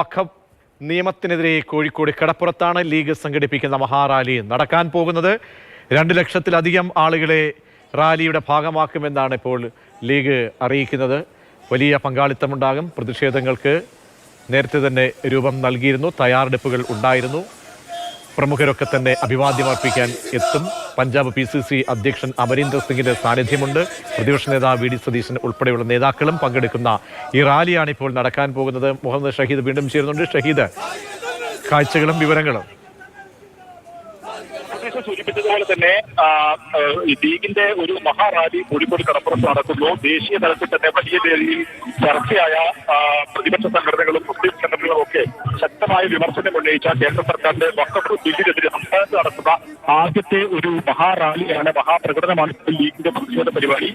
വഖഫ് നിയമത്തിനെതിരെ കോഴിക്കോട് കടപ്പുറത്താണ് ലീഗ് സംഘടിപ്പിക്കുന്ന മഹാറാലി നടക്കാൻ പോകുന്നത്. രണ്ട് ലക്ഷത്തിലധികം ആളുകളെ റാലിയുടെ ഭാഗമാക്കുമെന്നാണ് ഇപ്പോൾ ലീഗ് അറിയിക്കുന്നത്. വലിയ പങ്കാളിത്തമുണ്ടാകും. പ്രതിഷേധങ്ങൾക്ക് നേരത്തെ തന്നെ രൂപം നൽകിയിരുന്നു. തയ്യാറെടുപ്പുകൾ ഉണ്ടായിരുന്നു. പ്രമുഖരൊക്കെ തന്നെ അഭിവാദ്യമർപ്പിക്കാൻ എത്തും. പഞ്ചാബ് പി സി സി അധ്യക്ഷൻ അമരീന്ദർ സിംഗിന്റെ സാന്നിധ്യമുണ്ട്. പ്രതിപക്ഷ നേതാവ് വി ഡി സതീശൻ ഉൾപ്പെടെയുള്ള നേതാക്കളും പങ്കെടുക്കുന്ന ഈ റാലിയാണ് ഇപ്പോൾ നടക്കാൻ പോകുന്നത്. മുഹമ്മദ് ഷഹീദ് വീണ്ടും ചേരുന്നുണ്ട്. ഷഹീദ് കാഴ്ചകളും വിവരങ്ങളും. സൂചിപ്പിച്ചതുപോലെ തന്നെ ലീഗിന്റെ ഒരു മഹാറാലി കോഴിക്കോട് കടപ്പുറത്ത് നടക്കുന്നു. ദേശീയ തലത്തിൽ തന്നെ വലിയ രീതിയിൽ ചർച്ചയായ പ്രതിപക്ഷ ഒക്കെ ശക്തമായ വിമർശനം ഉന്നയിച്ച കേന്ദ്ര സർക്കാരിന്റെ വക്കഫ് ബില്ലിനെതിരെ സംസ്ഥാനത്ത് നടത്തുന്ന ആദ്യത്തെ ഒരു മഹാറാലിയാണ് മഹാപ്രകടനമാണ് ലീഗിന്റെ പ്രതിഷേധ പരിപാടി.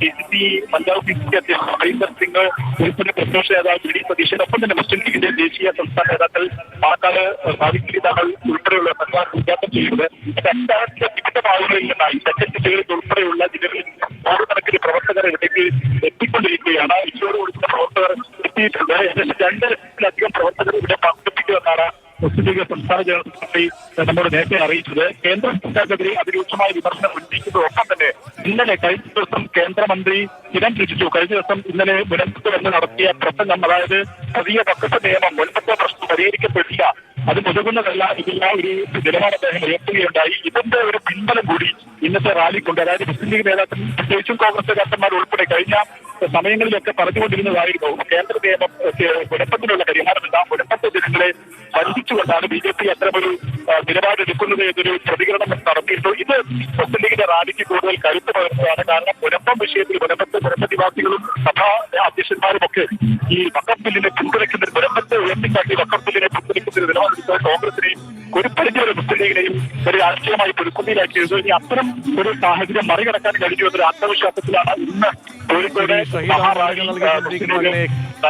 P C C Punjab P C C അധ്യക്ഷൻ ഹരീന്ദർ സിംഗ് ഉൾപ്പെടെ പ്രതിപക്ഷ നേതാവ് വി ഡി സതീശൻ ഒപ്പം തന്നെ മുസ്ലിം ലീഗിന്റെ ദേശീയ സംസ്ഥാന നേതാക്കൾ പാലക്കാട് സാധിക് നേതാക്കൾ ഉൾപ്പെടെയുള്ള സർക്കാർ ഉദ്ഘാടനം ചെയ്യുന്നത്. രണ്ടാഴ്ച വിവിധ ഭാഗങ്ങളിൽ നിന്നായി തെക്കൻ ജില്ലകളിൽ ഉൾപ്പെടെയുള്ള ജില്ലകളിൽ പ്രവർത്തകർ ഇവിടേക്ക് എത്തിക്കൊണ്ടിരിക്കുകയാണ്. ഇച്ചോട് കൊടുക്കുന്ന പ്രവർത്തകർ എത്തിയിട്ടുണ്ട്. ഏകദേശം രണ്ട് ലക്ഷത്തിലധികം പ്രവർത്തകർ ഇവിടെ പങ്കെടുപ്പിക്കുമെന്നാണ് മുസ്ലിം ലീഗ് സംസ്ഥാന ജനറൽ സെക്രട്ടറി നമ്മോട് നേരത്തെ അറിയിച്ചത്. കേന്ദ്ര സർക്കാരിനെതിരെ അതിരൂക്ഷമായ വിമർശനം ഉന്നയിക്കുന്നതോടൊപ്പം തന്നെ ഇന്നലെ കഴിഞ്ഞ ദിവസം കേന്ദ്രമന്ത്രി കിരൺ റിജിജു കഴിഞ്ഞ ദിവസം ഇന്നലെ മുനമ്പത്ത് വന്ന് നടത്തിയ പ്രസംഗം അതായത് പുതിയ വക്കഫ് നിയമം മുൻപത്തെ പ്രശ്നം പരിഹരിക്കപ്പെടില്ല അത് മുതകുന്നതല്ല ഇതില്ല ഒരു നിലപാട് അദ്ദേഹം ഉയർത്തുകയുണ്ടായി. ഇതിന്റെ ഒരു പിൻബലം കൂടി ഇന്നത്തെ റാലിക്കുണ്ട്. അതായത് മുസ്ലിം ലീഗ് നേതാക്കൾ പ്രത്യേകിച്ചും കോൺഗ്രസ് നേതാക്കന്മാർ ഉൾപ്പെടെ കഴിഞ്ഞ സമയങ്ങളിലൊക്കെ പറഞ്ഞുകൊണ്ടിരുന്നതായിരുന്നു. കേന്ദ്ര നിയമം ബി ജെ പി അത്തരമൊരു ഒരു നിലപാടെടുക്കുന്നത് എന്നൊരു പ്രതികരണം നടത്തിയിരുന്നു. ഇത് മുസ്ലിം ലീഗിന്റെ റാലിക്ക് കൂടുതൽ കരുത്ത് പകർത്തുകയാണ്. കാരണം മുനപ്പം വിഷയത്തിൽ പുനപ്പത്തെ പുനപ്രതിവാസികളും സഭാ അധ്യക്ഷന്മാരും ഒക്കെ ഈ വക്കം ബില്ലിനെ പിന്തുണയ്ക്കുന്ന മുനപ്പത്തെ ഉയർത്തിക്കാട്ടി വക്കം ബില്ലിനെ പിന്തുണയ്ക്കുന്ന നിലപാടെടുത്ത കോൺഗ്രസിനെയും ഒരു പരിധിവരെ മുസ്ലിം ലീഗിനെയും ഒരു രാഷ്ട്രീയമായി പൊരുക്കുന്നിലാക്കിയത് ഇനി അത്തരം ഒരു സാഹചര്യം മറികടക്കാൻ കഴിഞ്ഞു എന്നൊരു ആത്മവിശ്വാസത്തിലാണ് ഇന്ന് കോഴിക്കോട്